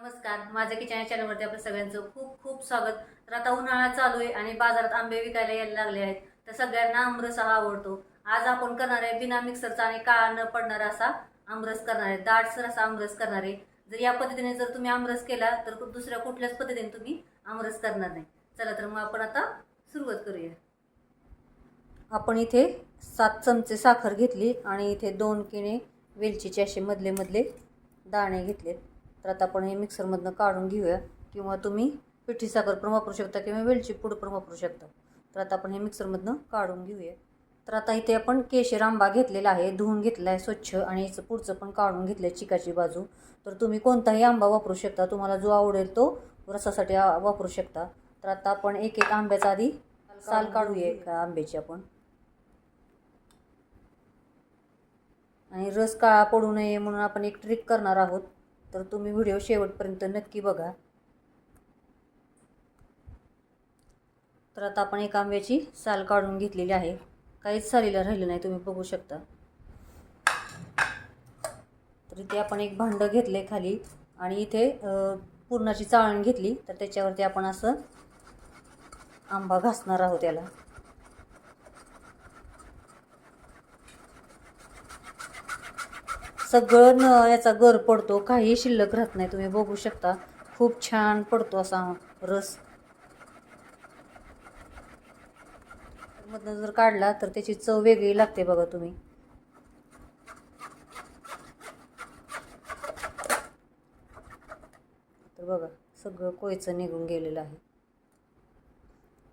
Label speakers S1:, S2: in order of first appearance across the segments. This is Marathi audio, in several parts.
S1: नमस्कार. माझ्या किचन चॅनलवरती आपल्या सगळ्यांचं खूप खूप स्वागत. तर आता उन्हाळा चालू आहे आणि बाजारात आंबे विकायला यायला लागले आहेत. तर सगळ्यांना आमरस हा आवडतो. आज आपण करणार आहे बिना मिक्सरचा आणि काळा न पडणारा असा आमरस करणार आहे. दाटसर असा आमरस करणार आहे. जर या पद्धतीने जर तुम्ही आमरस केला तर दुसऱ्या कुठल्याच पद्धतीने तुम्ही आमरस करणार नाही. चला तर मग आपण आता सुरुवात करूया. आपण इथे सात चमचे साखर घेतली आणि इथे दोन किणे वेलचीचे असे मधले मधले दाणे घेतलेत. तर आता आपण हे मिक्सरमधनं काढून घेऊया. किंवा तुम्ही पिठी साखर पण वापरू शकता किंवा वेलची पूड पण वापरू शकता. तर आता आपण हे मिक्सरमधनं काढून घेऊया. तर आता इथे आपण केशर आंबा घेतलेला आहे धुवून घेतला आहे स्वच्छ आणि याचं पुढचं पण काढून घेतलं आहे चिकाची बाजू. तर तुम्ही कोणताही आंबा वापरू शकता. तुम्हाला जो आवडेल तो रसासाठी वापरू शकता. तर आता आपण एक एक आंब्याचा आधी साल काढूया एका आंब्याची आपण. आणि रस काळा पडू नये म्हणून आपण एक ट्रिक करणार आहोत. तर तुम्ही व्हिडिओ शेवटपर्यंत नक्की बघा. तर आता आपण एक आंब्याची साल काढून घेतलेली आहे. काहीच सालीला राहिलं नाही तुम्ही बघू शकता. तर इथे आपण एक भांडं घेतलं आहे खाली आणि इथे पुरणाची चाळण घेतली. तर त्याच्यावरती आपण असं आंबा घासणार आहोत याला. सगळं न याचा गर पडतो काही शिल्लक राहत नाही. तुम्ही बघू शकता खूप छान पडतो असा रस. मधनं जर काढला तर त्याची चव वेगळी लागते बघा तुम्ही. तर बघा सगळं कोयचं निघून गेलेलं आहे.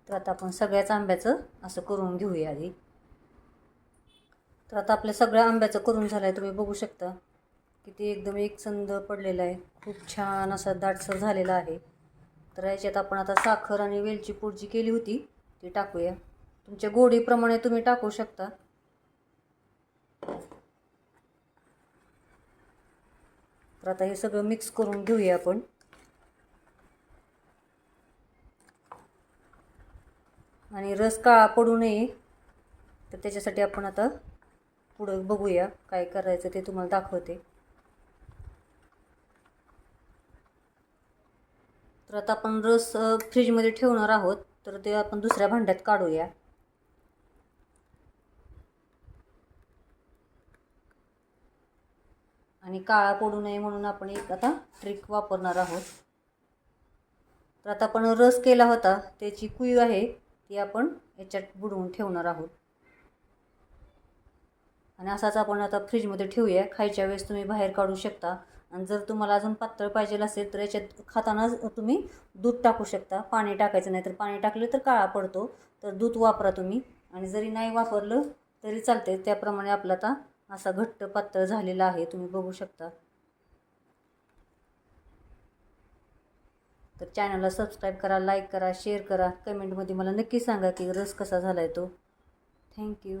S1: तर आता आपण सगळ्याच आंब्याचं असं करून घेऊया आधी. तर आता आपल्या सगळ्या आंब्याचं करून झालं आहे तुम्ही बघू शकता. किती एकदम एकसंद पडलेला आहे. खूप छान असा दाटसर झालेला आहे. तर याच्यात आपण आता साखर आणि वेलची पूड जी केली होती ती टाकूया. तुमच्या गोडीप्रमाणे तुम्ही टाकू शकता. तर आता हे सगळं मिक्स करून घेऊया आपण. आणि रस काळा पडू नये तर त्याच्यासाठी आपण आता पुढं बघूया काय करायचं ते तुम्हाला दाखवते. तर आता आपण रस फ्रीजमध्ये ठेवणार आहोत तर ते आपण दुसऱ्या भांड्यात काढूया. आणि काळा पडू नये म्हणून आपण एक आता ट्रिक वापरणार आहोत. तर आता आपण रस केला होता त्याची कुई आहे ती आपण याच्यात बुडवून ठेवणार आहोत. आणि असाच आपण आता फ्रीजमध्ये ठेवूया. खायच्या वेळेस तुम्ही बाहेर काढू शकता. आणि जर तुम्हाला अजून पातळ पाहिजे असेल तर याच्यात खाताना तुम्ही दूध टाकू शकता. पाणी टाकायचं नाही तर पाणी टाकलं तर काळा पडतो. तर दूध वापरा तुम्ही. आणि जरी नाही वापरलं तरी चालते त्याप्रमाणे आपला आता असा घट्ट पातळ झालेला आहे. तुम्ही बघू शकता. तर चॅनलला सबस्क्राईब करा लाईक करा शेअर करा. कमेंटमध्ये मला नक्की सांगा की रस कसा झाला आहे तो थँक्यू